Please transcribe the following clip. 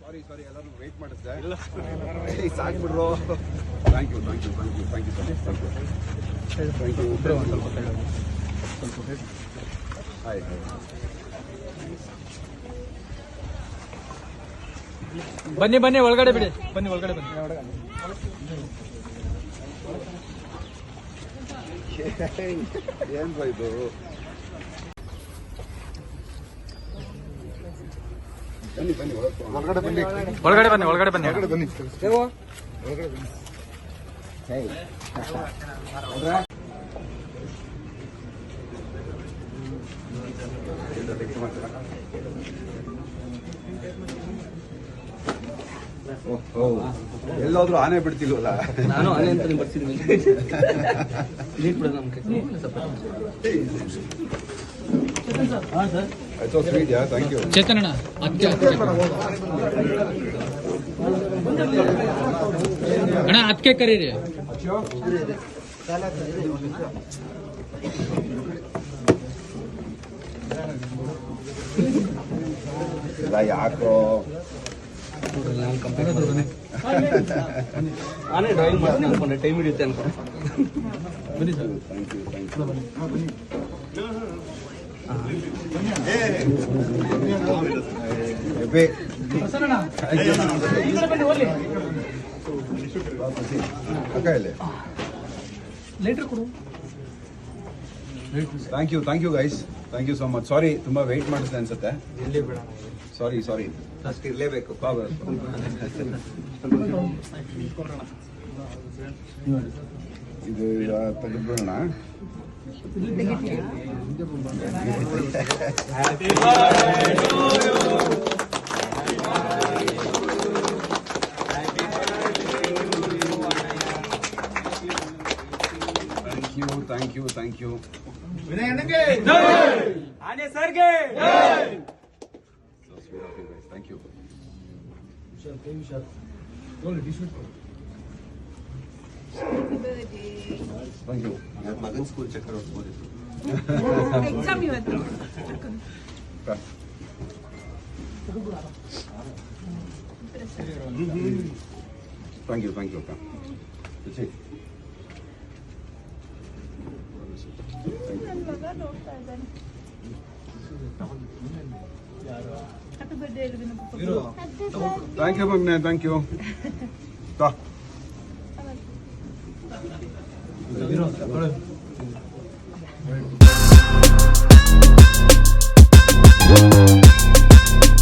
ಸಾರಿ sorry ಎಲ್ಲರೂ wait ಮಾಡಿಸ್ದೆ ಸಾಕ್ಬಿಡ್ರು thank you thank you thank you thank you so much thank you thank you hi ಬನ್ನಿ ಬನ್ನಿ, ಒಳಗಡೆ ಬಿಡಿ. ಬನ್ನಿ, ಒಳಗಡೆ ಬನ್ನಿ. ಏನ್ ಇದು ಬನ್ನಿ ಬನ್ನಿ ಒಳಗಡೆ ಬನ್ನಿ. ಒಳಗಡೆ ಬನ್ನಿ. ಒಳಗಡೆ ಬನ್ನಿ ಬನ್ನಿ. ಎಲ್ಲಾದ್ರೂ ಆನೆ ಬಿಡ್ತಿಲ್ವಲ್ಲ? ನಾನು ಆನೆ ಅಂತ ಬರ್ತೀನಿ ನೀಟ್ ಬಿಡೋದು ನಮ್ಮ ಕೈ ಆಯ್ತು ಸ್ವೀಟ್ ಯಾ ಥ್ಯಾಂಕ್ ಯು ಚೇತನಣ್ಣ ಅಕ್ಕೆ ಅಣ್ಣ ಅದಕ್ಕೆ ಕರೀರಿ. ಇಲ್ಲ ಯಾಕೋ ನಾನು ಡ್ರಾಯಿಂಗ್ ಮಾಡ್ತೀನಿ ಅನ್ಕೊಂಡೆ ಟೈಮ್ ಹಿಡಿಯುತ್ತೆ ಅನ್ಕೊಂಡೆ ಯು ಎಬ್ಬೆ ಅಕ್ಕ ಇಲ್ಲಿ thank you thank you guys thank you so much sorry ತುಂಬಾ ವೆಯ್ಟ್ ಮಾಡಿಸಿದೆ ಅನ್ಸುತ್ತೆ. ಸಾರಿ ಸಾರಿ ಫಸ್ಟ್ ಇರಲೇಬೇಕು ಇದು ತೆಗೆದ್ಬಿಡೋಣ. Thank you thank you thank you ಆನೆ ಸರ್ಗೆ ಥ್ಯಾಂಕ್ ಯು ಥ್ಯಾಂಕ್ ಯು ಮಗನ್ ಸ್ಕೂಲ್ ಚಕ್ಕರ್ ಹೊಡ್ಬೋದಿತ್ತು ಎಕ್ಸಾಮ್ ಇವತ್ತು ಥ್ಯಾಂಕ್ ಯು ಥ್ಯಾಂಕ್ ಯು ಅಕ್ಕ Thank you, Magne. Thank you. Ta.